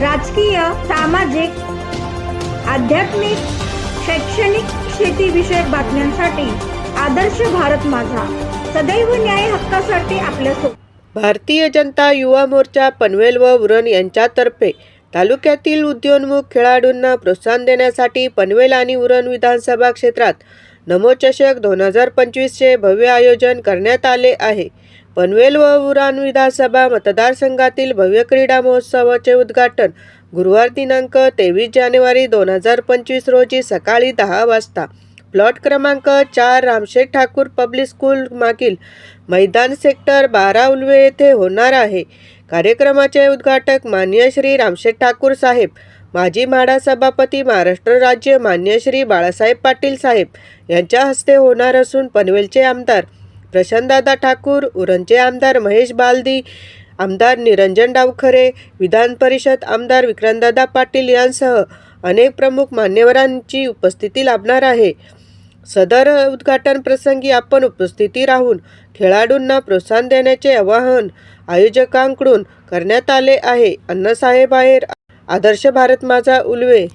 राजकीय सामाजिक आध्यात्मिक शैक्षणिक शेतीविषयक बातम्यांसाठी आदर्श भारत माझा. सदैव न्याय हक्कासाठी आपल्यासोबत भारतीय जनता युवा मोर्चा पनवेल व उरण यांच्यातर्फे तालुक्यातील उद्योन्मुख खेळाडूंना प्रोत्साहन देण्यासाठी पनवेल आणि उरण विधानसभा क्षेत्रात नमोचषक दोन हजार पंचवीसचे भव्य आयोजन करण्यात आले आहे. पनवेल व उरण विधानसभा मतदारसंघातील भव्य क्रीडा महोत्सवाचे उद्घाटन गुरुवार दिनांक तेवीस जानेवारी दोन हजार पंचवीस रोजी सकाळी दहा वाजता. प्लॉट क्रमांक चार रामशेठ ठाकूर पब्लिक स्कूल मागील मैदान सेक्टर बारा उलवे येथे होणार आहे. कार्यक्रमाचे उद्घाटक मान्य श्री रामशेठ ठाकूर साहेब माजी म्हाडा सभापती महाराष्ट्र राज्य मान्य श्री बाळासाहेब पाटील साहेब यांच्या हस्ते होणार असून पनवेलचे आमदार प्रशांतदादा ठाकूर उरणचे आमदार महेश बालदी आमदार निरंजन डावखरे विधान परिषद आमदार विक्रांतदादा पाटील यांसह अनेक प्रमुख मान्यवरांची उपस्थिती लाभणार आहे. सदर उद्घाटन प्रसंगी आपण उपस्थिती राहून खेळाडूंना प्रोत्साहन देण्याचे आवाहन आयोजकांकडून करण्यात आले आहे. अण्णासाहेब आहेर आदर्श भारत माझा उल्वे.